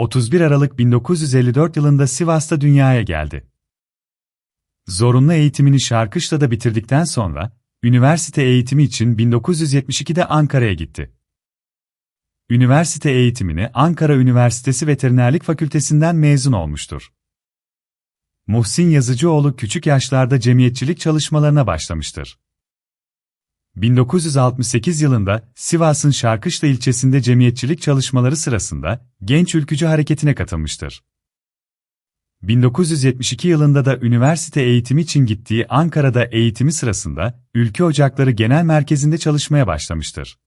31 Aralık 1954 yılında Sivas'ta dünyaya geldi. Zorunlu eğitimini Şarkışla'da bitirdikten sonra, üniversite eğitimi için 1972'de Ankara'ya gitti. Üniversite eğitimini Ankara Üniversitesi Veterinerlik Fakültesinden mezun olmuştur. Muhsin Yazıcıoğlu küçük yaşlarda cemiyetçilik çalışmalarına başlamıştır. 1968 yılında Sivas'ın Şarkışla ilçesinde cemiyetçilik çalışmaları sırasında Genç Ülkücü Hareketi'ne katılmıştır. 1972 yılında da üniversite eğitimi için gittiği Ankara'da eğitimi sırasında Ülke Ocakları Genel Merkezi'nde çalışmaya başlamıştır.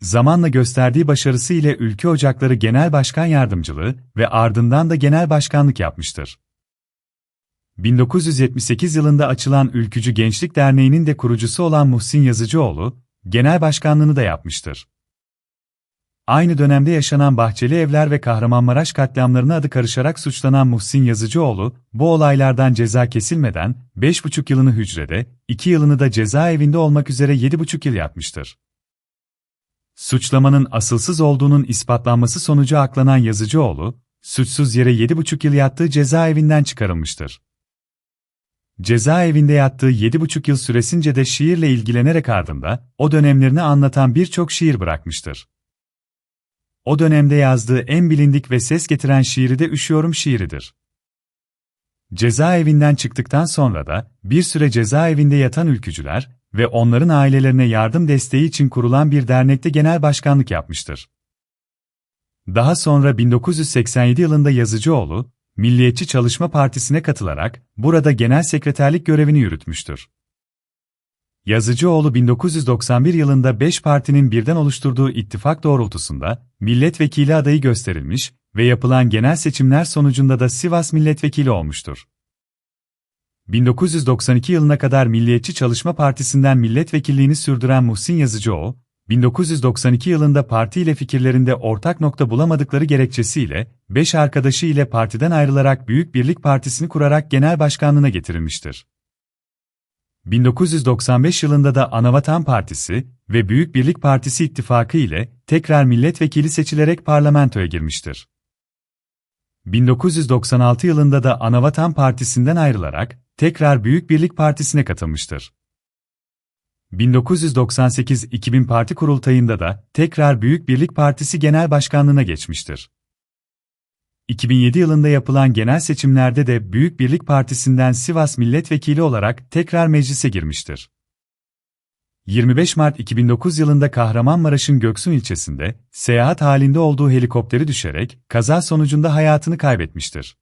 Zamanla gösterdiği başarısı ile Ülke Ocakları Genel Başkan Yardımcılığı ve ardından da genel başkanlık yapmıştır. 1978 yılında açılan Ülkücü Gençlik Derneği'nin de kurucusu olan Muhsin Yazıcıoğlu, genel başkanlığını da yapmıştır. Aynı dönemde yaşanan Bahçeli Evler ve Kahramanmaraş katliamlarına adı karışarak suçlanan Muhsin Yazıcıoğlu, bu olaylardan ceza kesilmeden 5,5 yılını hücrede, 2 yılını da cezaevinde olmak üzere 7,5 yıl yatmıştır. Suçlamanın asılsız olduğunun ispatlanması sonucu aklanan Yazıcıoğlu, suçsuz yere 7,5 yıl yattığı cezaevinden çıkarılmıştır. Cezaevinde yattığı 7,5 yıl süresince de şiirle ilgilenerek ardında, o dönemlerini anlatan birçok şiir bırakmıştır. O dönemde yazdığı en bilindik ve ses getiren şiiri de Üşüyorum şiiridir. Cezaevinden çıktıktan sonra da, bir süre cezaevinde yatan ülkücüler ve onların ailelerine yardım desteği için kurulan bir dernekte genel başkanlık yapmıştır. Daha sonra 1987 yılında Yazıcıoğlu, Milliyetçi Çalışma Partisi'ne katılarak burada genel sekreterlik görevini yürütmüştür. Yazıcıoğlu 1991 yılında 5 partinin birden oluşturduğu ittifak doğrultusunda milletvekili adayı gösterilmiş ve yapılan genel seçimler sonucunda da Sivas milletvekili olmuştur. 1992 yılına kadar Milliyetçi Çalışma Partisi'nden milletvekilliğini sürdüren Muhsin Yazıcıoğlu, 1992 yılında parti ile fikirlerinde ortak nokta bulamadıkları gerekçesiyle, 5 arkadaşı ile partiden ayrılarak Büyük Birlik Partisi'ni kurarak genel başkanlığına getirilmiştir. 1995 yılında da Anavatan Partisi ve Büyük Birlik Partisi ittifakı ile tekrar milletvekili seçilerek parlamentoya girmiştir. 1996 yılında da Anavatan Partisi'nden ayrılarak tekrar Büyük Birlik Partisi'ne katılmıştır. 1998-2000 parti kurultayında da tekrar Büyük Birlik Partisi Genel Başkanlığına geçmiştir. 2007 yılında yapılan genel seçimlerde de Büyük Birlik Partisi'nden Sivas milletvekili olarak tekrar meclise girmiştir. 25 Mart 2009 yılında Kahramanmaraş'ın Göksun ilçesinde seyahat halinde olduğu helikopteri düşerek kaza sonucunda hayatını kaybetmiştir.